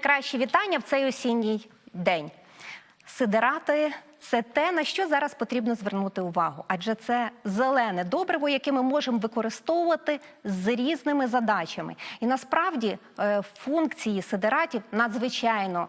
найкращі вітання в цей осінній день. Сидирати це те, на що зараз потрібно звернути увагу, адже це зелене добриво, яке ми можемо використовувати з різними задачами. І насправді е, функції сидиратів надзвичайно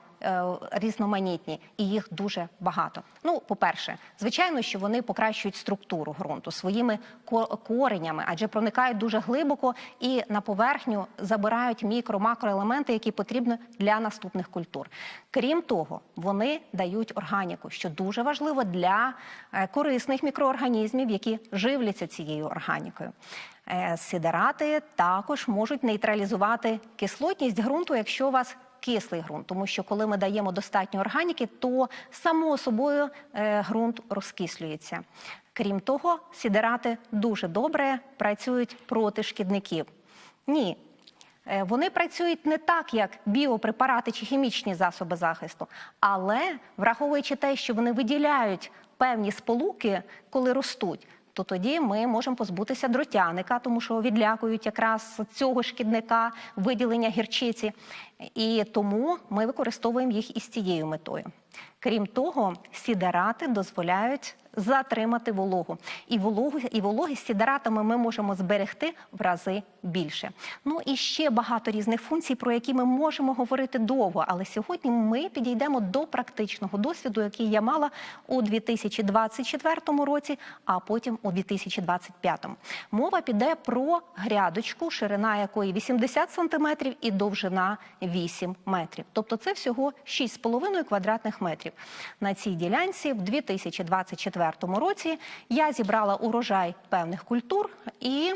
різноманітні, і їх дуже багато. Ну, по-перше, звичайно, що вони покращують структуру ґрунту своїми ко- коренями, адже проникають дуже глибоко і на поверхню забирають мікро-макроелементи, які потрібні для наступних культур. Крім того, вони дають органіку, що дуже важливо для е, корисних мікроорганізмів, які живляться цією органікою. Е, Сидерати також можуть нейтралізувати кислотність ґрунту, якщо у вас кислий ґрунт, тому що коли ми даємо достатньо органіки, то само собою е, ґрунт розкислюється. Крім того, сідерати дуже добре працюють проти шкідників. Ні, Е, Вони працюють не так, як біопрепарати чи хімічні засоби захисту, але враховуючи те, що вони виділяють певні сполуки, коли ростуть. То тоді ми можемо позбутися дротяника, тому що відлякують якраз цього шкідника виділення гірчиці. І тому ми використовуємо їх із цією метою. Крім того, сідерати дозволяють затримати вологу. І вологу, і вологи з сідератами ми можемо зберегти в рази більше. Ну і ще багато різних функцій, про які ми можемо говорити довго. Але сьогодні ми підійдемо до практичного досвіду, який я мала у 2024 році, а потім у 2025. Мова піде про грядочку, ширина якої 80 сантиметрів і довжина 8 метрів. Тобто це всього 6,5 квадратних метрів. На цій ділянці в 2024 році я зібрала урожай певних культур і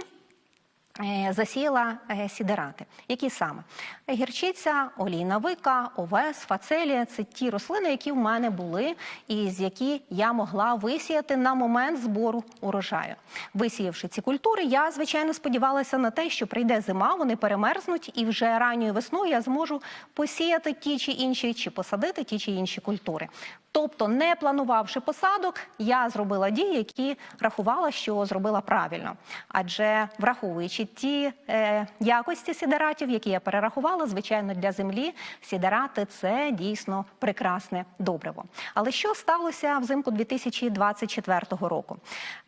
засіяла е, сідерати. Які саме? Гірчиця, олійна вика, овес, фацелія це ті рослини, які в мене були, і з які я могла висіяти на момент збору урожаю. Висіявши ці культури, я звичайно сподівалася на те, що прийде зима, вони перемерзнуть, і вже ранньою весною я зможу посіяти ті чи інші, чи посадити ті чи інші культури. Тобто, не планувавши посадок, я зробила дії, які рахувала, що зробила правильно. Адже враховуючи ті е, якості сідератів, які я перерахувала, звичайно, для землі сідерати це дійсно прекрасне добриво. Але що сталося взимку 2024 року?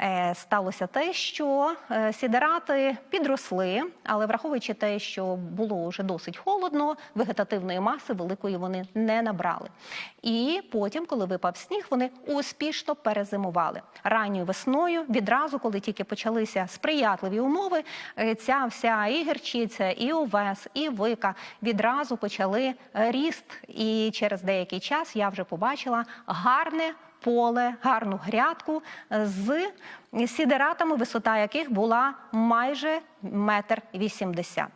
Е, сталося те, що е, сідерати підросли, але враховуючи те, що було вже досить холодно, вегетативної маси великої вони не набрали. І потім, коли випав сніг, вони успішно перезимували ранньою весною. Відразу, коли тільки почалися сприятливі умови, е, ця вся і гірчиця, і овес, і вика відразу почали е, ріст. І через деякий час я вже побачила гарне поле, гарну грядку з сідератами, висота яких була майже метр вісімдесят.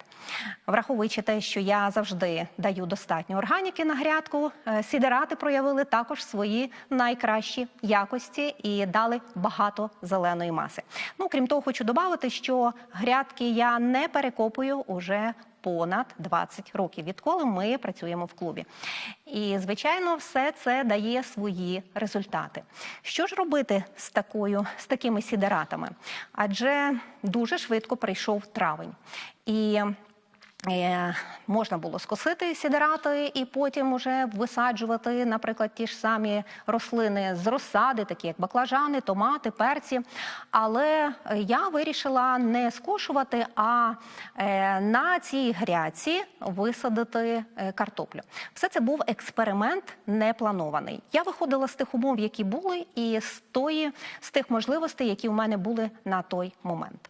Враховуючи те, що я завжди даю достатньо органіки на грядку, е, сідерати проявили також свої найкращі якості і дали багато зеленої маси. Ну крім того, хочу додати, що грядки я не перекопую уже понад 20 років, відколи ми працюємо в клубі. І звичайно, все це дає свої результати. Що ж робити з такою з такими сідератами? Адже дуже швидко прийшов травень. І Можна було скосити сідерати і потім уже висаджувати, наприклад, ті ж самі рослини з розсади, такі як баклажани, томати, перці. Але я вирішила не скошувати, а е, на цій гряці висадити е, картоплю. Все це був експеримент непланований. Я виходила з тих умов, які були, і з тої з тих можливостей, які у мене були на той момент.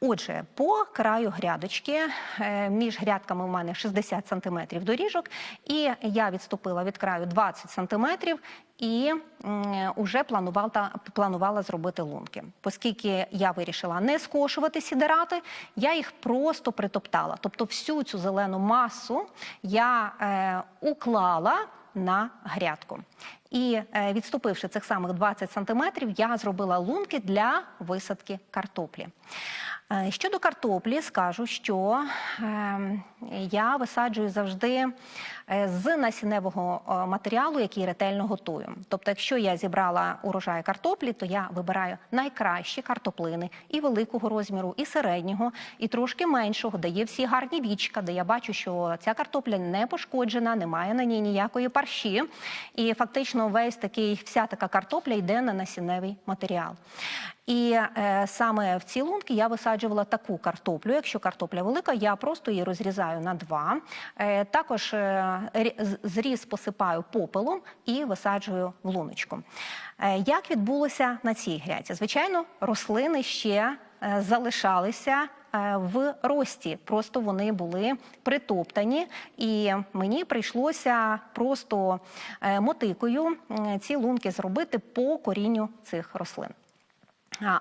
Отже, по краю грядочки е, між грядками у мене 60 сантиметрів доріжок, і я відступила від краю 20 сантиметрів і м, уже планувала, планувала зробити лунки. Оскільки я вирішила не скошувати сідерати, я їх просто притоптала. Тобто всю цю зелену масу я е, уклала на грядку. І е, відступивши цих самих 20 сантиметрів, я зробила лунки для висадки картоплі. Е, Щодо картоплі, скажу, що е, я висаджую завжди е, з насінневого матеріалу, який ретельно готую. Тобто, якщо я зібрала урожай картоплі, то я вибираю найкращі картоплини і великого розміру, і середнього, і трошки меншого, де є всі гарні вічка, де я бачу, що ця картопля не пошкоджена, немає на ній ніякої парші. І фактично весь такий, вся така картопля йде на насінневий матеріал. І е, саме в ці лунки я висаджувала таку картоплю. Якщо картопля велика, я просто її розрізаю на два. Е, також е, зріз посипаю попелом і висаджую в луночку. Е, як відбулося на цій гряці? Звичайно, рослини ще е, залишалися. Е, В рості просто вони були притоптані, і мені прийшлося просто е, мотикою ці лунки зробити по корінню цих рослин.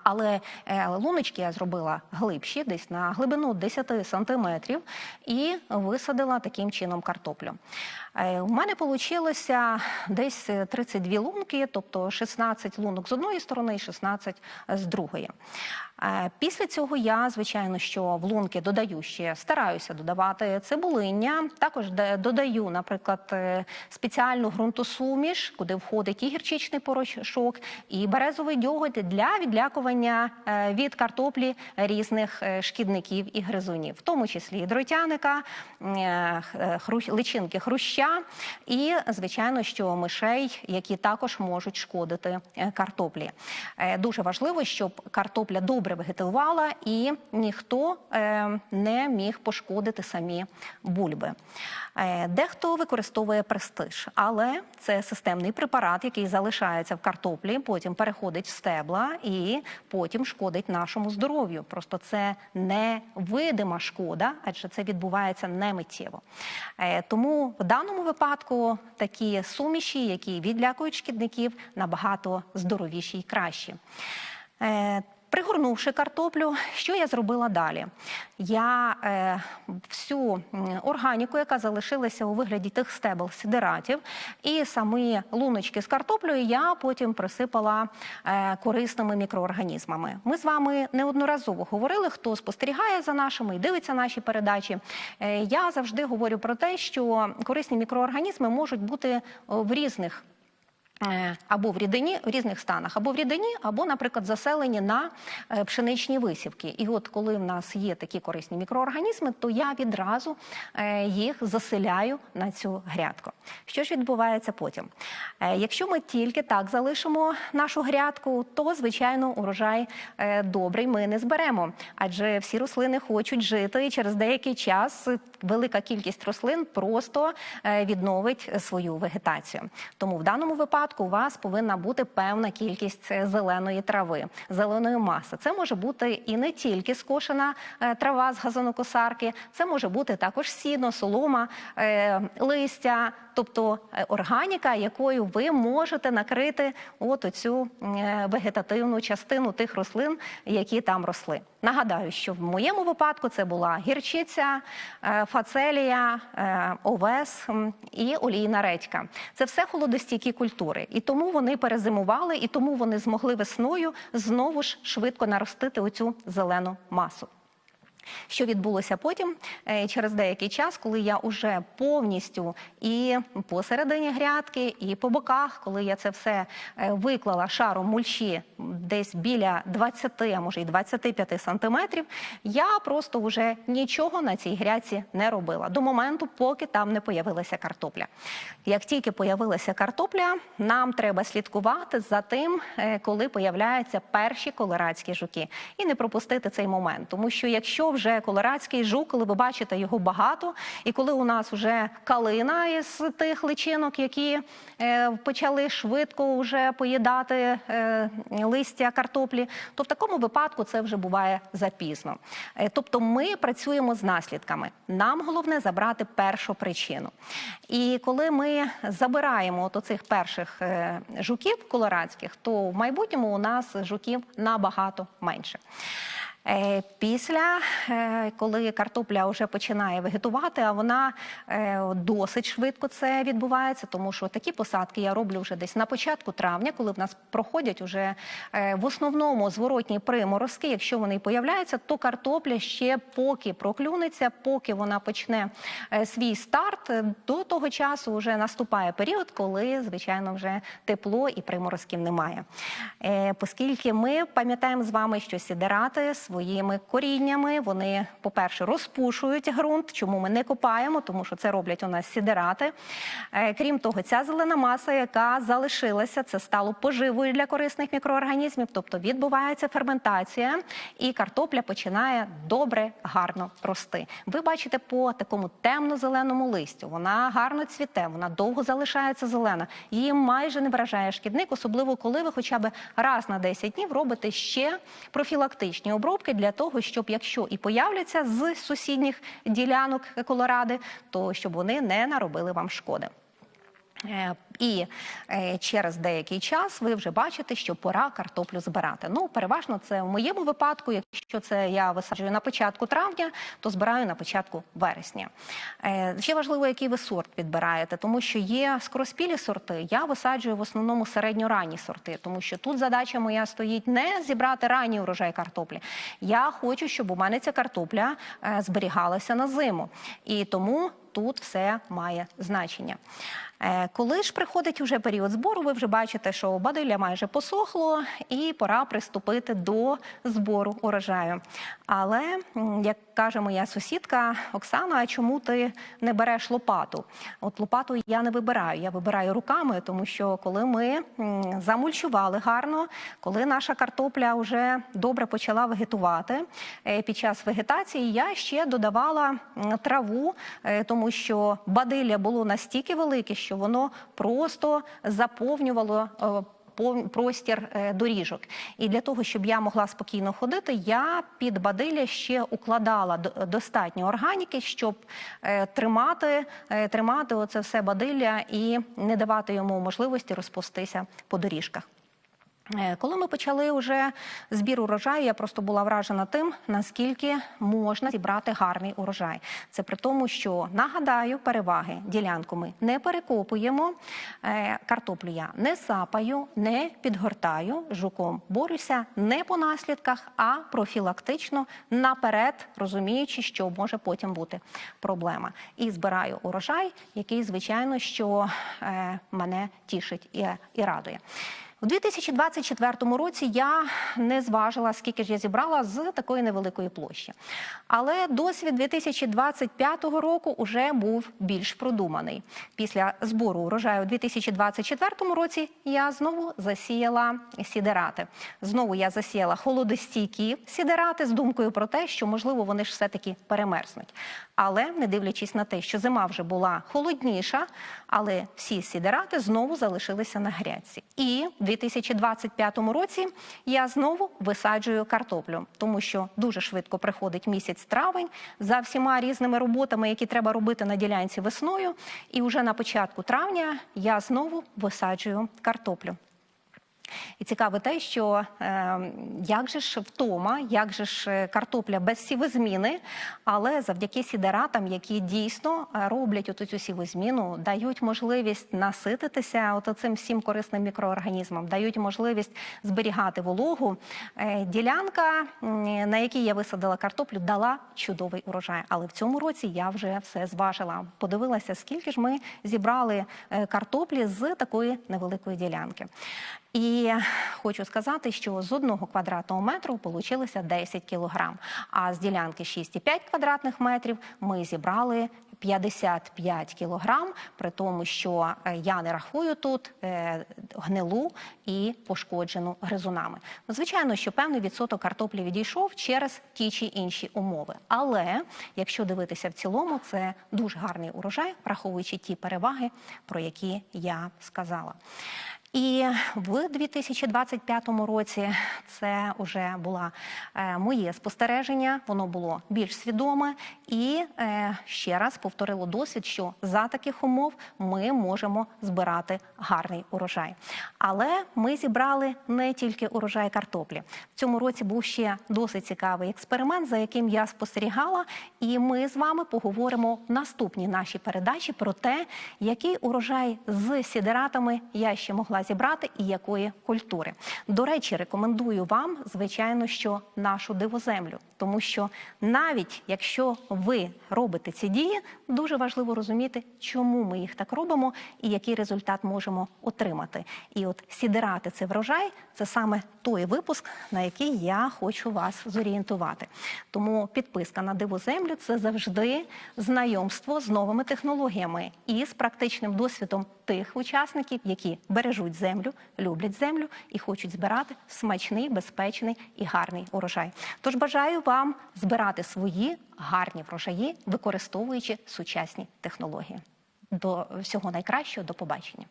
Але е, луночки я зробила глибші, десь на глибину 10 сантиметрів, і висадила таким чином картоплю. У мене вийшло десь 32 лунки, тобто 16 лунок з одної сторони і 16 з другої. Після цього я, звичайно, що в лунки додаю ще стараюся додавати цибулиння. Також додаю, наприклад, е, спеціальну ґрунтосуміш, куди входить і гірчичний порошок, і березовий дьоготь для відлякування е, від картоплі різних е, шкідників і гризунів, в тому числі і дротяника, личинки хруща, і звичайно, що мишей, які також можуть шкодити картоплі. Дуже важливо, щоб картопля добре вегетувала і ніхто е, не міг пошкодити самі бульби. Е, Дехто використовує престиж, але це системний препарат, який залишається в картоплі, потім переходить в стебла і потім шкодить нашому здоров'ю. Просто це невидима шкода, адже це відбувається немиттєво. Е, Тому в даному випадку такі суміші, які відлякують шкідників, набагато здоровіші і кращі. Е, Пригорнувши картоплю, що я зробила далі? Я е, всю органіку, яка залишилася у вигляді тих стебел сидератів, і самі луночки з картоплею я потім присипала е, корисними мікроорганізмами. Ми з вами неодноразово говорили, хто спостерігає за нашими і дивиться наші передачі. Е, я завжди говорю про те, що корисні мікроорганізми можуть бути в різних Е, або в рідині в різних станах, або в рідині, або, наприклад, заселені на е, пшеничні висівки. І от коли в нас є такі корисні мікроорганізми, то я відразу е, їх заселяю на цю грядку. Що ж відбувається потім? Е, Якщо ми тільки так залишимо нашу грядку, то звичайно урожай е, добрий ми не зберемо, адже всі рослини хочуть жити, і через деякий час велика кількість рослин просто е, відновить свою вегетацію. Тому в даному випадку у вас повинна бути певна кількість е, зеленої трави, зеленої маси. Це може бути і не тільки скошена е, трава з газонокосарки, це може бути також сіно, солома, е, листя, тобто органіка, якою ви можете накрити от оцю вегетативну частину тих рослин, які там росли. Нагадаю, що в моєму випадку це була гірчиця, фацелія, овес і олійна редька. Це все холодостійкі культури, і тому вони перезимували, і тому вони змогли весною знову ж швидко наростити оцю зелену масу. Що відбулося потім Е, через деякий час, коли я вже повністю і посередині грядки, і по боках, коли я це все е, виклала шаром мульчі десь біля 20, а може й 25 сантиметрів, я просто вже нічого на цій грядці не робила. До моменту, поки там не появилася картопля. Як тільки появилася картопля, нам треба слідкувати за тим, е, коли появляються перші колорадські жуки, і не пропустити цей момент, тому що якщо вже колорадський жук, коли ви бачите його багато, і коли у нас вже калина із тих личинок, які е, почали швидко вже поїдати е, листя картоплі, то в такому випадку це вже буває запізно. Е, тобто ми працюємо з наслідками. Нам головне забрати першу причину. І коли ми забираємо от оцих перших жуків колорадських, то в майбутньому у нас жуків набагато менше. Е, Після, е, коли картопля вже починає вегетувати, а вона е, досить швидко це відбувається, тому що такі посадки я роблю вже десь на початку травня, коли в нас проходять уже в основному зворотні приморозки. Якщо вони появляються, то картопля ще поки проклюнеться, поки вона почне свій старт, до того часу вже наступає період, коли звичайно вже тепло і приморозків немає. Оскільки ми пам'ятаємо з вами, що сідерати своїми коріннями вони, по-перше, розпушують ґрунт. Чому ми не копаємо? Тому що це роблять у нас сідерати. Е, Крім того, ця зелена маса, яка залишилася, це стало поживою для корисних мікроорганізмів, тобто відбувається ферментація, і картопля починає добре, гарно рости. Ви бачите по такому темно-зеленому листю. Вона гарно цвіте, вона довго залишається зелена. Її майже не вражає шкідник, особливо коли ви хоча б раз на 10 днів робите ще профілактичні обробки для того, щоб якщо і появляться з сусідніх ділянок Колоради, то щоб вони не наробили вам шкоди. І е, через деякий час ви вже бачите, що пора картоплю збирати. Ну, переважно це в моєму випадку. Якщо це я висаджую на початку травня, то збираю на початку вересня. Е, Ще важливо, який ви сорт підбираєте, тому що є скороспілі сорти. Я висаджую в основному середньоранні сорти, тому що тут задача моя стоїть не зібрати ранній урожай картоплі. Я хочу, щоб у мене ця картопля е, зберігалася на зиму. І тому тут все має значення. Е, Коли ж приходить уже період збору, ви вже бачите, що бадилля майже посохло, і пора приступити до збору урожаю. Але, як каже моя сусідка Оксана, а чому ти не береш лопату? От лопату я не вибираю, я вибираю руками, тому що коли ми замульчували гарно, коли наша картопля вже добре почала вегетувати е, під час вегетації, я ще додавала траву, е, тому що бадилля було настільки велике, що воно просто заповнювало. е, Простір е, доріжок, і для того, щоб я могла спокійно ходити, я під бадилля ще укладала достатньо органіки, щоб е, тримати, тримати оце все бадилля і не давати йому можливості розпустися по доріжках. Е, Коли ми почали вже збір урожаю, я просто була вражена тим, наскільки можна зібрати гарний урожай. Це при тому, що нагадаю, переваги ділянку ми не перекопуємо, е, картоплю я не сапаю, не підгортаю жуком. Борюся не по наслідках, а профілактично наперед, розуміючи, що може потім бути проблема. І збираю урожай, який, звичайно, що е, мене тішить і, і радує. У 2024 році я не зважила, скільки ж я зібрала з такої невеликої площі. Але досвід 2025 року вже був більш продуманий. Після збору урожаю у 2024 році я знову засіяла сідерати. Знову я засіяла холодостійкі сідерати з думкою про те, що можливо вони ж все-таки перемерзнуть. Але не дивлячись на те, що зима вже була холодніша, але всі сідерати знову залишилися на грядці. І 2025 році я знову висаджую картоплю, тому що дуже швидко приходить місяць травень за всіма різними роботами, які треба робити на ділянці весною. І вже на початку травня я знову висаджую картоплю. І цікаве те, що е, як же ж втома, як же ж е, картопля без сівозміни, але завдяки сідератам, які дійсно е, роблять оту цю сівозміну, дають можливість насититися от цим всім корисним мікроорганізмам, дають можливість зберігати вологу. Е, ділянка, на якій я висадила картоплю, дала чудовий урожай. Але в цьому році я вже все зважила. Подивилася, скільки ж ми зібрали е, картоплі з такої невеликої ділянки. І хочу сказати, що з одного квадратного метру вийшло 10 кілограм, а з ділянки 6,5 квадратних метрів ми зібрали 55 кілограм, при тому, що е, я не рахую тут е, гнилу і пошкоджену гризунами. Звичайно, що певний відсоток картоплі відійшов через ті чи інші умови. Але якщо дивитися в цілому, це дуже гарний урожай, враховуючи ті переваги, про які я сказала. І в 2025 році це вже було е, моє спостереження. Воно було більш свідоме і е, ще раз повторило досвід, що за таких умов ми можемо збирати гарний урожай. Але ми зібрали не тільки урожай картоплі. В цьому році був ще досить цікавий експеримент, за яким я спостерігала. І ми з вами поговоримо в наступній нашій передачі про те, який урожай з сідератами я ще могла зібрати і якої культури. До речі, рекомендую вам, звичайно, що нашу дивоземлю, тому що навіть якщо ви робите ці дії, дуже важливо розуміти, чому ми їх так робимо і який результат можемо отримати. І от сідерати це врожай, це саме той випуск, на який я хочу вас зорієнтувати. Тому підписка на дивоземлю це завжди знайомство з новими технологіями і з практичним досвідом тих учасників, які бережуть землю, люблять землю і хочуть збирати смачний, безпечний і гарний урожай. Тож бажаю вам збирати свої гарні врожаї, використовуючи сучасні технології. До всього найкращого, до побачення.